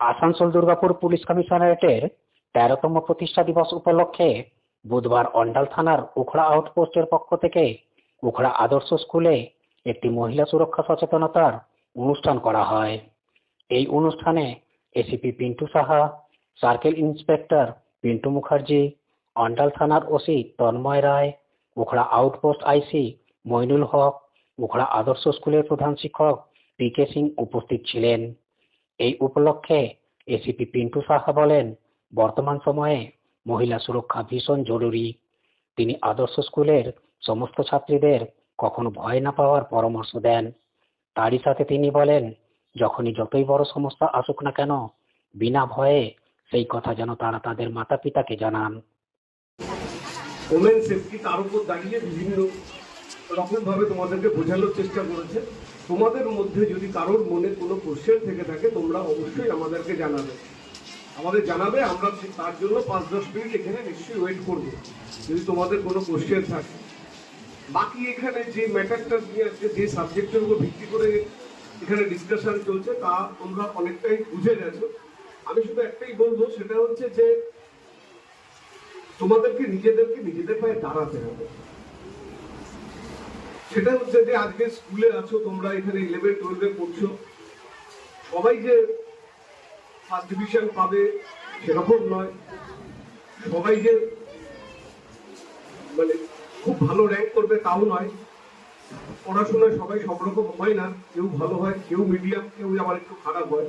Asansol Durgapur police কমিশনারেটের তেরোতম প্রতিষ্ঠা দিবস উপলক্ষে বুধবার অন্ডাল থানার উখড়া আউটপোস্টের পক্ষ থেকে উখড়া আদর্শ স্কুলে একটি মহিলা সুরক্ষা সচেতনতার অনুষ্ঠান করা হয়। এই অনুষ্ঠানে ACP Pintu Saha, circle inspector Pintu Mukherjee, Andal থানার OC Tanmoy Roy, Ukhra outpost IC Mainul Haque, Ukhra Adarsha স্কুলের প্রধান শিক্ষক পি কে সিং উপস্থিত ছিলেন। এই উপলক্ষে এসিপি পিন্টু সাহা বলেন, বর্তমান সময়ে মহিলা সুরক্ষা ভীষণ জরুরি। তিনি আদর্শ স্কুলের সমস্ত ছাত্রীদের কখনো ভয় না পাওয়ার পরামর্শ দেন। তারই সাথে তিনি বলেন, যখনই যতই বড় সমস্যা আসুক না কেন, বিনা ভয়ে সেই কথা যেন তারা তাদের মাতা পিতাকে জানান। ওমেন সেফটি তার উপর দাঁড়িয়ে বিভিন্ন রকম ভাবে তোমাদেরকে বোঝানোর চেষ্টা করেছে। তোমাদের মধ্যে যদি কারোর মনে কোনো কোশ্চেন থেকে থাকে, তোমরা অবশ্যই আমাদেরকে জানাবে। আমাদের জানাবে, আমরা তার জন্য পাঁচ দশ মিনিট এখানে নিশ্চয়ই ওয়েট করব, যদি তোমাদের কোনো কোশ্চেন থাকে। বাকি এখানে যে ম্যাটারটা নিয়ে আজকে যে সাবজেক্টের উপর ভিত্তি করে এখানে ডিসকাশন চলছে, তা তোমরা অনেকটাই বুঝে গেছো। আমি শুধু একটাই বলব, সেটা হচ্ছে যে তোমাদেরকে, নিজেদেরকে নিজেদের পায়ে দাঁড়াতে হবে। সেটা হচ্ছে যে আজকে স্কুলে আছো, তোমরা এখানে ইলেভেন টুয়েলভে পড়ছো। সবাই যে ফার্স্ট ডিভিশন পাবে, সেরকম নয়। সবাই যে মানে খুব ভালো র্যাঙ্ক করবে, তাও নয়। পড়াশোনায় সবাই সব রকম হয় না, কেউ ভালো হয়, কেউ মিডিয়াম কেউ আবার একটু খারাপ হয়।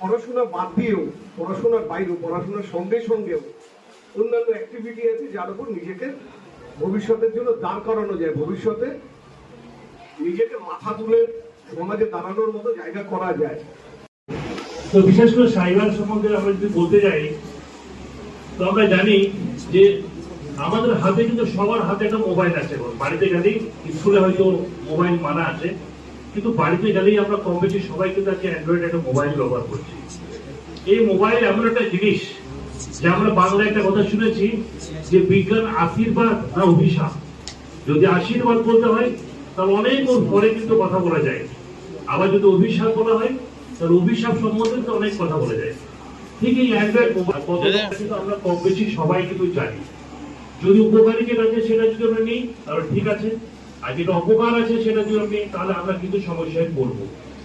পড়াশোনা বাদ দিয়েও, পড়াশোনার বাইরেও, পড়াশোনার সঙ্গে সঙ্গেও অন্যান্য অ্যাক্টিভিটি আছে যার উপর নিজেকে ভবিষ্যতের জন্য দাঁড় করানো যায়। ভবিষ্যতে নিজেকে মাথা তুলে সমাজে দাঁড়ানোর মতো জায়গা করা যায়। তো বিশেষ করে সাইবার সম্বন্ধে আমরা যদি বলতে যাই, তো আমরা জানি যে আমাদের হাতে কিন্তু সবার হাতে একটা মোবাইল আছে। এখন বাড়িতে গেলেই স্কুলে হয়তো মোবাইল মানা আছে, কিন্তু বাড়িতে গেলেই আমরা কম বেশি সবাই কিন্তু আজকে অ্যান্ড্রয়েড একটা মোবাইল ব্যবহার করছি। এই মোবাইল এমন একটা জিনিস যে আমরা বাংলায় একটা কথা শুনেছি যে বিজ্ঞান আশীর্বাদ না অভিশাপ। যদি আশীর্বাদ বলতে হয় তাহলে অনেক ওর পরে কিন্তু কথা বলা যায়। আবার যদি অভিশাপ বলা হয় তাহলে অভিশাপ সম্বন্ধে তো অনেক কথা বলা যায়। ঠিক এই অ্যান্ড্রয়েড কিন্তু আমরা কম বেশি সবাই কিন্তু জানি। যদি উপকারী যেটা আছে সেটা যদি আমরা নিই তাহলে ঠিক আছে। আর যেটা অপকার আছে সেটা যদি আমরা নিই তাহলে আমরা কিন্তু সমস্যায় পড়ব।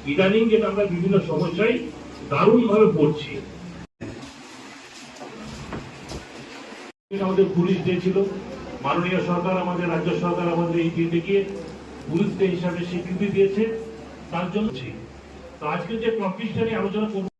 ইদানিং যেটা আমরা বিভিন্ন সমস্যায় দারুণ ভাবে পড়ছি। আমাদের পুলিশ ডে ছিল মাননীয় সরকার, আমাদের রাজ্য সরকার আমাদের এই দিনটিকে পুলিশ ডে হিসাবে স্বীকৃতি দিয়েছে। তার জন্য তো আজকে যে টপিকটা আলোচনা করব